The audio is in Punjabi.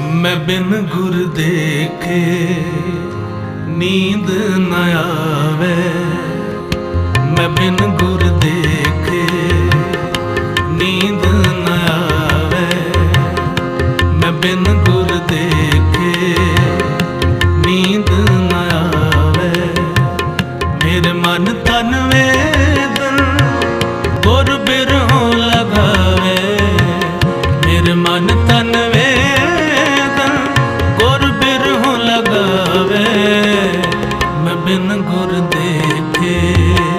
ਮੈਂ ਬਿਨ ਗੁਰ ਦੇਖੇ ਨੀਂਦ ਨਾ ਆਵੇ। ਮੈਂ ਬਿਨ ਗੁਰ ਦੇਖੇ ਨੀਂਦ ਨਾ ਆਵੇ। ਮੈਂ ਬਿਨ ਗੁਰ ਦੇਖੇ ਨੀਂਦ ਨਾ ਆਵੇ। ਮੇਰੇ ਮਨ ਤਨ ਵੇਦਨ ਗੁਰ ਬਿਰਹੋਂ ਮੇਰੇ ਮਨ ਤਨ ਵੇ ਬਿਨ ਗੁਰ ਦੇਖੇ।